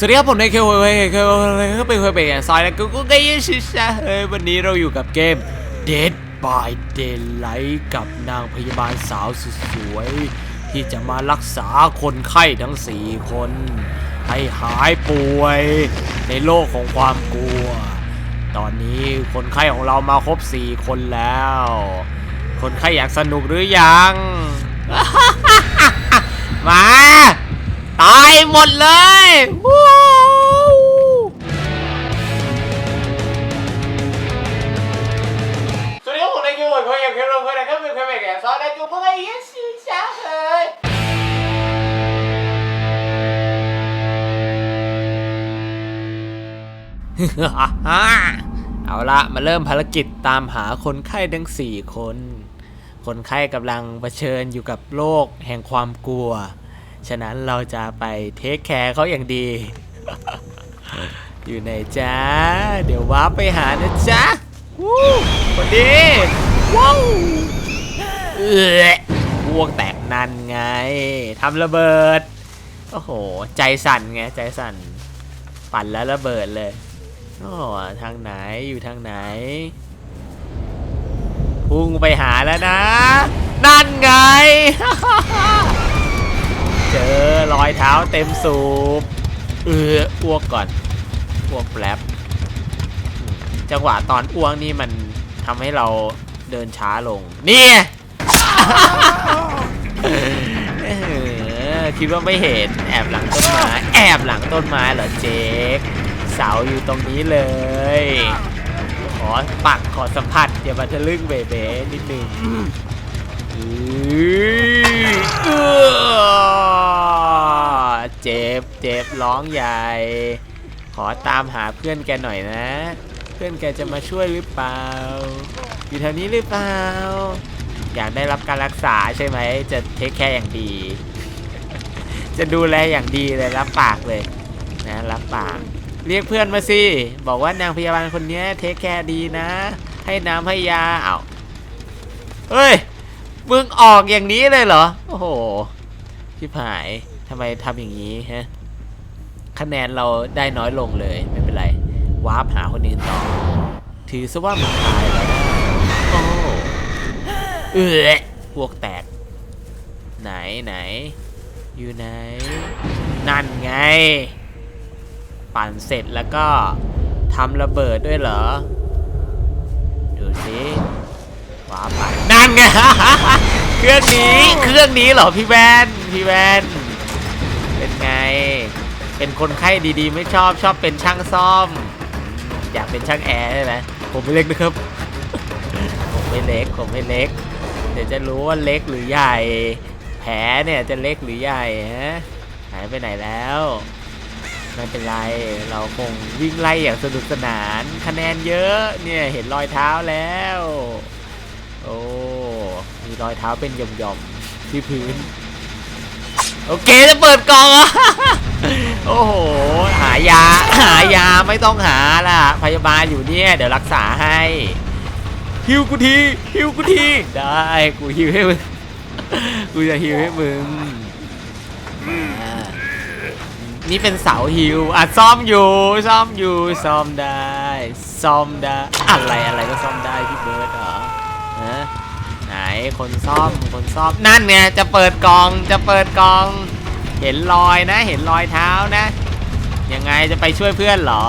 สวัสดีครับผมในเคเวเคเวก็เป็นเคเวแอนซอยแล้วก็ก็ได้ยินชิชะเฮ้ยวันนี้เราอยู่กับเกม Dead by Daylight กับนางพยาบาลสาวสุดสวย ที่จะมารักษาคนไข้ทั้ง4คน ให้หายป่วยในโลกของความกลัว ตอนนี้คนไข้ของเรามาครบ4คนแล้ว คนไข้อยากสนุกหรือยัง มา ตายหมดเลย เอาละมาเริ่มภารกิจตามหาคนไข้ทั้ง4คน คนไข้กำลังเผชิญอยู่กับโรคแห่งความกลัว ฉะนั้นเราจะไปเทคแคร์เขาอย่างดี อยู่ไหนจ๊ะเดี๋ยวว้าร์ปไปหานะจ๊ะวู้คนดีว้าวเออพวกแตกนันไงทำระเบิด โอ้โห ใจสั่นไง ใจสั่น ปั่นแล้วระเบิดเลย โอ้ทางไหนอยู่ทางไหน พุ่งไปหาแล้วนะ นั่นไง เจอรอยเท้าเต็มสูบเอออ้วกก่อนอ้วกแป๊บจังหวะตอนอ้วกนี่มันทำให้เราเดินช้าลง นี่คิดว่าไม่เห็นแอบหลังต้นไม้ แอบหลังต้นไม้เหรอเจ๊ก เสาอยู่ตรงนี้เลย ขอปักขอสัมผัสอย่ามาทะลึ่งเบเบ้นิดนึงอื้อเอื้อเจ็บเจ็บร้องใหญ่ ขอตามหาเพื่อนแกหน่อยนะ เพื่อนแกจะมาช่วยหรือเปล่า อยู่แถวนี้หรือเปล่า อยากได้รับการรักษาใช่ไหม จะเทคแคร์อย่างดี จะดูแลอย่างดีเลยรับปากเลยนะรับปาก เรียกเพื่อนมาสิ บอกว่านางพยาบาลคนนี้เทคแคร์ดีนะ ให้น้ำให้ยาเอาเฮ้ย มึงออกอย่างนี้เลยเหรอ โอ้โหพี่ผายทำไมทำอย่างนี้ฮะ คะแนนเราได้น้อยลงเลย ไม่เป็นไร วาร์ปหาคนอื่นต่อ ถือซะว่ามันตายแล้วนะโอ้เออพวกแตก ไหนไหน อยู่ไหน นั่นไง ปั่นเสร็จแล้วก็ทำระเบิดด้วยเหรอ ดูสิว้าไปนั่นไง เครื่องนี้ เครื่องนี้เหรอพี่แวนพี่แวนเป็นไง เป็นคนไข้ดีๆ ไม่ชอบชอบเป็นช่างซ่อม อยากเป็นช่างแอร์ใช่ไหมผมไม่เล็กนะครับ ผมไม่เล็ก ผมไม่เล็ก เดี๋ยวจะรู้ว่าเล็กหรือใหญ่ แผลเนี่ยจะเล็กหรือใหญ่ฮะ หายไปไหนแล้ว ไม่เป็นไร เราคงวิ่งไล่อย่างสนุกสนาน คะแนนเยอะ เนี่ยเห็นรอยเท้าแล้ว โอ้ มีรอยเท้าเป็นหย่อมๆที่พื้น โอเคจะเปิดกล่องโอ้โห หายา หายาไม่ต้องหาล่ะ พยาบาลอยู่เนี่ย เดี๋ยวรักษาให้ฮิวกูทีฮิวกูที ได้ กูฮิวให้มึง กูจะฮิวให้มึง นี่เป็นเสาฮิวอะซ่อมอยู่ซ่อมอยู่ซ่อมได้ซ่อมได้อะไรอะไรก็ซ่อมได้พี่เบิร์ดเหรอฮะไหนคนซ่อมคนซ่อมนั่นไงจะเปิดกองจะเปิดกอง เห็นรอยนะ เห็นรอยเท้านะยังไงจะไปช่วยเพื่อนเหรอ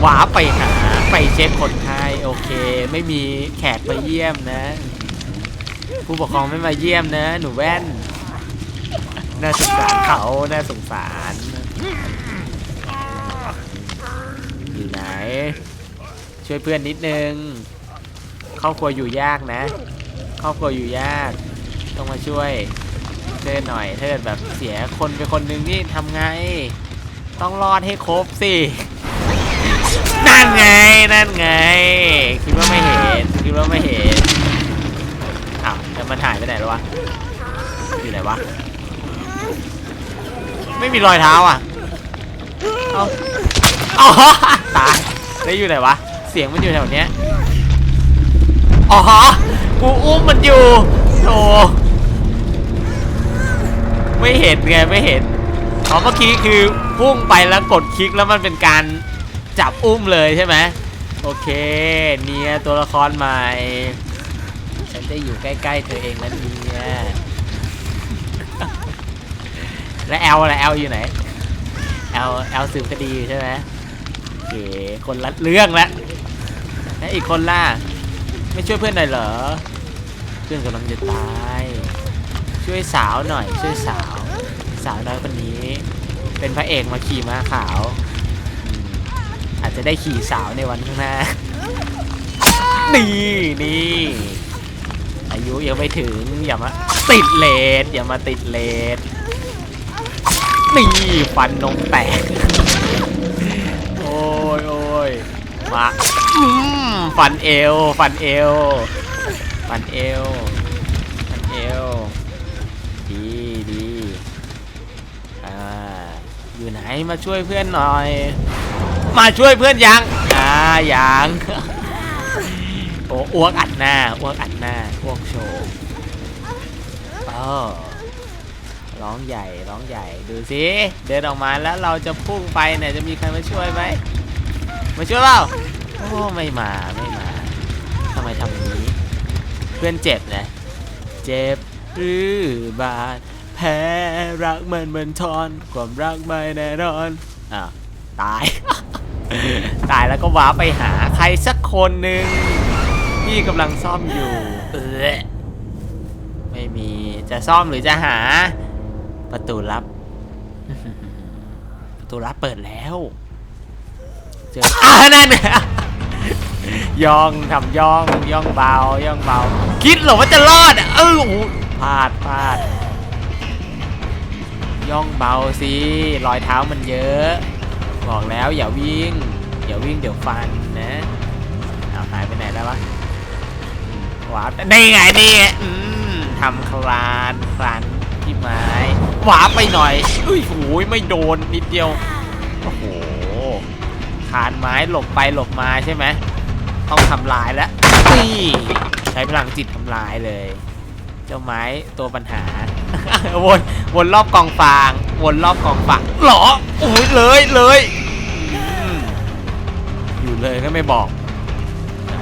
หวาไปหาไปเช็คคนไข้โอเค ไม่มีแขกมาเยี่ยมนะ ผู้ปกครองไม่มาเยี่ยมนะ หนูแว่นน่าสงสารเขาน่าสงสาร ช่วยเพื่อนนิดนึงครอบครัวอยู่ยากนะครอบครัวอยู่ยาก ต้องมาช่วยเดินหน่อยถ้าเกิดแบบเสียคนไปคนนึงนี่ทำไง ต้องรอดให้ครบสินั่นไงนั่นไง คิดว่าไม่เห็นคิดว่าไม่เห็นอ้าวแล้วมันหายไปไหนแล้ววะอยู่ไหนวะไม่มีรอยเท้าอะเอาเอาตายแล้อยู่ไหนวะ เสียงมันอยู่แถวเนี้ยอ๋อ กูอุ้มมันอยู่โธ่ไม่เห็นไงไม่เห็นไปอ๋อเมื่อกี้คือพุ่งไปแล้วกดคลิกแล้วมันเป็นการจับอุ้มเลยใช่ไหมโอเค เนี่ยตัวละครใหม่ ฉันจะอยู่ใกล้ๆเธอเองนะเนี่ยและแอลล่ะแอลอยู่ไหนแอลแอลสืบคดีอยู่ใช่ไหมโอเคคนละเรื่องละ แล้วอีกคนล่ะ ไม่ช่วยเพื่อนหน่อยเหรอ เพื่อนกำลังจะตาย ช่วยสาวหน่อย ช่วยสาว สาวน้อยคนนี้ เป็นพระเอกมาขี่ม้าขาวอืมอาจจะได้ขี่สาวในวันข้างหน้า นี่นี่อายุยังไม่ถึงอย่ามาติดเลดอย่ามาติดเลดนี่ฟันนมแตก มาอืมฟันเอว ฟันเอว ฟันเอว ฟันเอว ดีดีอ่า อยู่ไหนมาช่วยเพื่อนหน่อย มาช่วยเพื่อนยัง อ่ายังโอ้อ้วกอัดหน้าอ้วกอัดหน้าอ้วกโชว์เออร้องใหญ่ร้องใหญ่ดูสิเดินออกมาแล้วเราจะพุ่งไปเนี่ยจะมีใครมาช่วยไหม มาช่วยเปล่าโอ้ไม่มาไม่มาทำไมทำอย่างนี้ เพื่อนเจ็บนะเจ็บหรือบาดแพ้รักมันเหมือนทอน ความรักไม่แน่นอนอ้าวตาย ตายแล้วก็ว้าไปหาใครสักคนหนึ่งที่กำลังซ่อมอยู่เออไม่มีจะซ่อมหรือจะหา ประตูลับ ประตูลับเปิดแล้ว เจออ่านั่นย่องทำย่องย่องเบาย่องเบา คิดเหรอว่าจะรอดเออโอ้พลาดพลาดย่องเบาสิรอยเท้ามันเยอะ บอกแล้วอย่าวิ่ง อย่าวิ่งเดี๋ยวฟันนะเอาหายไปไหนแล้ววะว้าวนี่ไงนี่ไงอืมทำคลานคลานที่ไม้หวาไปหน่อยอุ้ยโอ้ยไม่โดนนิดเดียวโอ้โห คานไม้หลบไปหลบมาใช่ไหมต้องทำลายแล้วใช้พลังจิตทำลายเลย เจ้าไม้ตัวปัญหา วนวนรอบกองฟาง วนรอบกองฟางหรอโอ้ยเลยเลยอืมอยู่เลยก็ไม่บอกไหน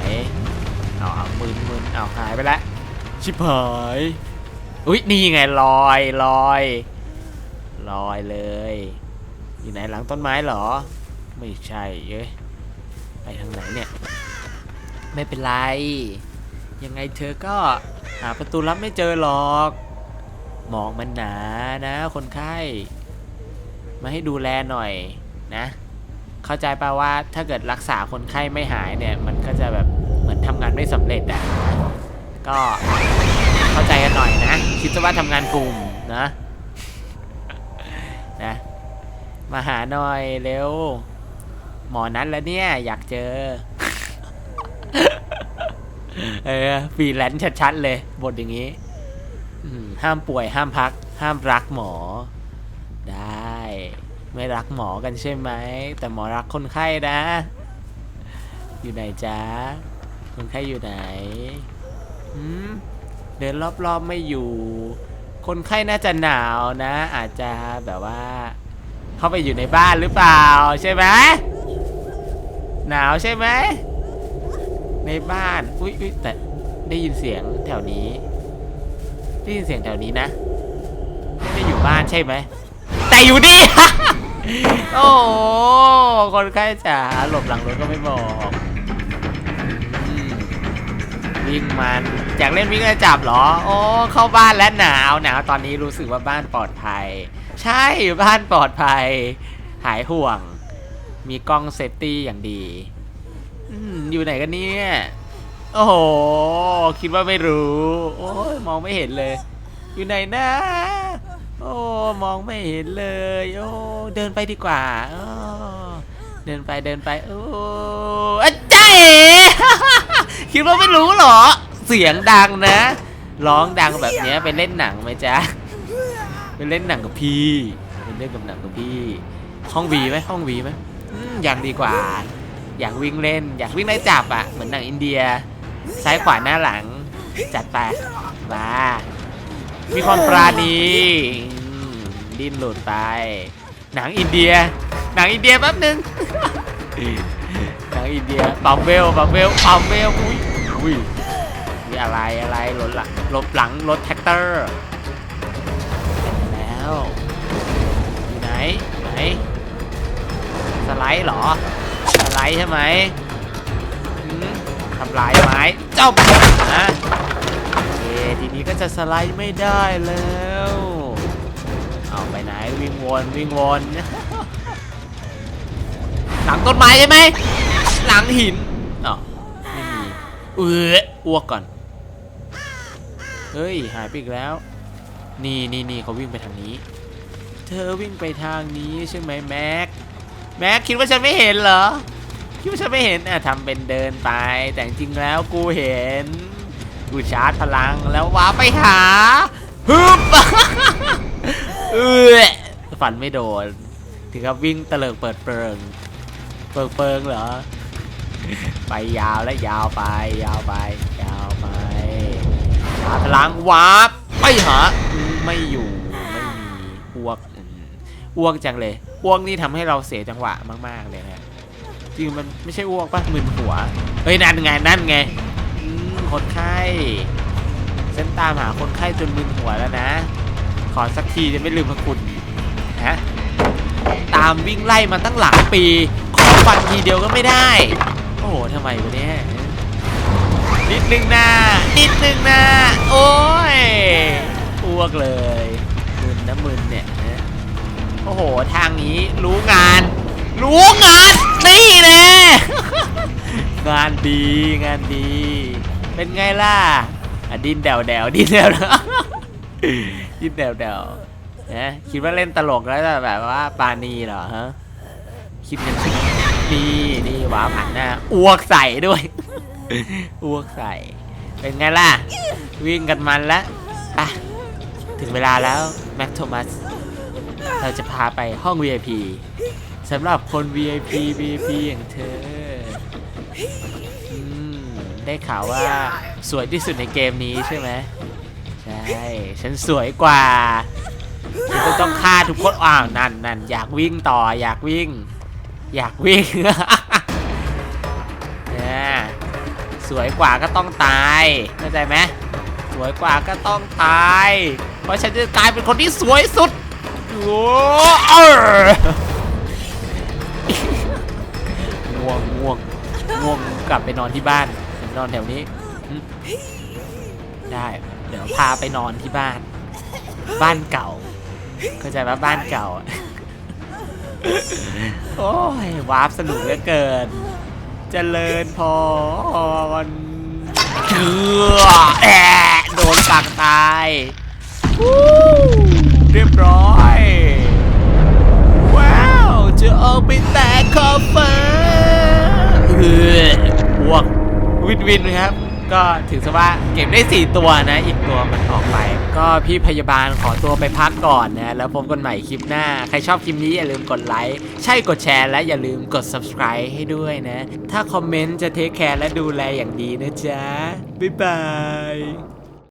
เอาเอามืนมืนเอาหายไปแล้วชิบหายอุ้ยนี่ไงลอยลอยลอยเลย อยู่ไหนหลังต้นไม้เหรอ ไม่ใช่เย้ยไปทางไหนเนี่ย ไม่เป็นไร ยังไงเธอก็หาประตูลับไม่เจอหรอก หมอกมันหนานะ คนไข้ มาให้ดูแลหน่อยนะ เข้าใจป่าว่าถ้าเกิดรักษาคนไข้ไม่หายเนี่ย มันก็จะแบบเหมือนทำงานไม่สำเร็จอะก็เข้าใจกันหน่อยนะ คิดซะว่าทำงานกลุ่มนะนะ มาหาหน่อยเร็ว หมอนัดแล้วเนี่ย อยากเจอ เออฟรีแลนซ์ชัดๆเลยบทอย่างนี้ห้ามป่วยห้ามพัก ห้ามรักหมอ ได้ ไม่รักหมอกันใช่ไหม แต่หมอรักคนไข้นะ อยู่ไหนจ๊ะ คนไข้อยู่ไหนเดินรอบๆไม่อยู่ คนไข้น่าจะหนาวนะ อาจจะแบบว่า เข้าไปอยู่ในบ้านหรือเปล่าใช่ไหม หนาวใช่ไหม ในบ้าน อุ้ยอุ้ยแต่ได้ยินเสียงแถวนี้ ได้ยินเสียงแถวนี้นะ ไม่ได้อยู่บ้านใช่ไหม แต่อยู่นี่ โอ้คนไข้จ๋าหลบหลังรถก็ไม่บอกวิ่งมันอยากเล่นวิ่งกระจับเหรอ โอ้เข้าบ้านแล้วหนาวหนาวตอนนี้รู้สึกว่าบ้านปลอดภัย ใช่บ้านปลอดภัย หายห่วง มีกล้องเซฟตี้อย่างดีอยู่ไหนกันเนี่ย โอ้โห คิดว่าไม่รู้ โอ้ยมองไม่เห็นเลย อยู่ไหนนะ โอ้มองไม่เห็นเลย โอ้เดินไปดีกว่าโอ้เดินไปเดินไป โอ้อาจารย์คิดว่าไม่รู้เหรอ เสียงดังนะ ร้องดังแบบนี้ไปเล่นหนังไหมจ๊ะไปเล่นหนังกับพี่ไปเล่นกับหนังกับพี่ ห้องวีไหมห้องวีไหม ยากดีกว่า อยากวิ่งเล่น อยากวิ่งไล่จับอะ เหมือนหนังอินเดีย ซ้ายขวาหน้าหลัง จัดไปมามีความปราณีดิ้นหลุดไป หนังอินเดีย หนังอินเดียแป๊บนึงหนังอินเดียบัมเบลบัมเบลบัมเบลอุ้ยอุ้ยมีอะไรอะไรรถหลังรถหลังรถแท็กเตอร์แล้วอยู่ไหน ด์เหรอสไลด์ใช่ไหมทำลายไม้เจ้านะโอเคทีนี้ก็จะสไลด์ไม่ได้แล้ว เอาไปไหนวิ่งวนวิ่งวนหลังต้นไม้ใช่ไหมหลังหินอ๋อไม่มีเอออ้วกก่อน เฮ้ย หายไปอีกแล้ว นี่นี่นี่เขาวิ่งไปทางนี้ เธอวิ่งไปทางนี้ใช่ไหมแม็ก แม็กคิดว่าฉันไม่เห็นเหรอ คิดว่าฉันไม่เห็นอะทำเป็นเดินไป แต่จริงๆแล้วกูเห็น กูชาร์จพลังแล้วว้าไปหาฮึบเออฝันไม่โดน ถึงกับวิ่งเตลิงเปิดเปิง เปิงเปิงเหรอ ไปยาวและยาวไป ยาวไป ยาวไปหาพลังวาร์ปไปหา ไม่อยู่ อ้วกจังเลยอ้วกนี่ทำให้เราเสียจังหวะมาก ๆเลยนะจริงมันไม่ใช่อ้วกป่ะมึนหัวเฮ้ยนั่นไงนั่นไงคนไข้ฉันตามหาคนไข้จนมึนหัวแล้วนะ ขอสักทีจะไม่ลืมพระคุณฮะตามวิ่งไล่มาตั้งหลายปี ขอฟันทีเดียวก็ไม่ได้ โอ้โหทำไมวะเนี่ยนิดนึงนะนิดนึงนะโอ้ยอ้วกเลยมึนนะมึนเนี่ย อ้โห ทางนี้รู้งาน รู้งาน นี่แน่ งานดีงานดี เป็นไงล่ะอะดินเดวเดวดินเดวเดวดินเดวเดวนะคิดว่าเล่นตลกแล้วจะแบบว่าปานีเหรอฮะคิดกันใช่ไหมนี่นี่หวาผ่านหน้าอ้วกใส่ด้วยอ้วกใส่ เป็นไงล่ะ วิ่งกันมันแล้วไปถึงเวลาแล้วแม็กโทมัส เราจะพาไปห้อง VIP สำหรับคน VIP VIP อย่างเธออมได้ข่าวว่าสวยที่สุดในเกมนี้ใช่ไหมใช่ ฉันสวยกว่าฉันต้องฆ่าทุกคนอ้าวนั่นนั่นอยากวิ่งต่ออยากวิ่ง อยากวิ่งเนี่ยสวยกว่าก็ต้องตายเข้าใจไหมสวยกว่าก็ต้องตาย เพราะฉันจะกลายเป็นคนที่สวยสุด ง่วงง่วงง่วงกลับไปนอนที่บ้านเดี๋ยวนอนแถวนี้หึได้ เดี๋ยวพาไปนอนที่บ้าน บ้านเก่า เข้าใจว่าบ้านเก่า โอ้ยวาร์ปสนุกเหลือเกิน เจริญพรเกือแอะโดนกักตายวู้ เรียบร้อย ว้าว จะเอาไปแตะขอบฟ้าเอออ้วกวินวินครับ ก็ถือซะว่าเก็บได้ 4 ตัวนะ อีกตัวมันออกไป ก็พี่พยาบาลขอตัวไปพักก่อนนะ แล้วพบกันใหม่คลิปหน้า ใครชอบคลิปนี้อย่าลืมกดไลค์ ใช่กดแชร์และอย่าลืมกด subscribe ให้ด้วยนะ ถ้าคอมเมนต์จะเทคแคร์และดูแลอย่างดีนะจ๊ะ บ๊ายบาย